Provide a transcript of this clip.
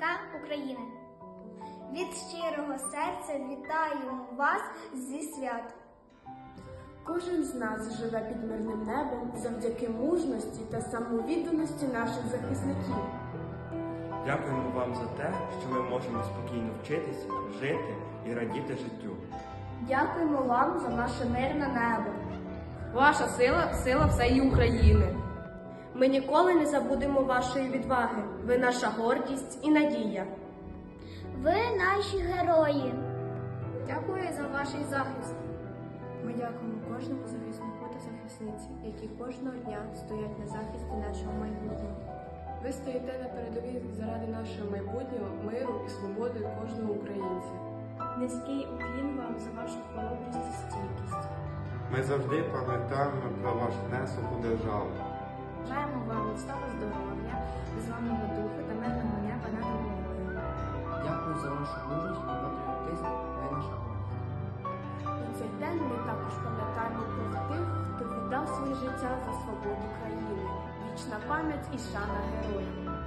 захисника України. Від щирого серця вітаємо вас зі свят. Кожен з нас живе під мирним небом завдяки мужності та самовідданості наших захисників. Дякуємо вам за те, що ми можемо спокійно вчитися, жити і радіти життю. Дякуємо вам за наше мирне небо. Ваша сила сила всієї України. Ми ніколи не забудемо вашої відваги. Ви наша гордість і надія. Ви наші герої. Дякую за ваш захист. Ми дякуємо кожному захиснику та захисниці, які кожного дня стоять на захисті нашого майбутнього. Ви стоїте на передовій заради нашого майбутнього, миру і свободи кожного українця. Низький уклін вам за вашу хоробрість і стійкість. Ми завжди пам'ятаємо про ваш внесок у державу. Бажаємо вам міцного здоров'я, зламного духу та мирного неба над головою. Дякую за вашу мужність і патріотизм. Ви наша. У цей день ми також пам'ятаємо про тих, хто віддав своє життя за свободу країни. Вічна пам'ять і шана героям.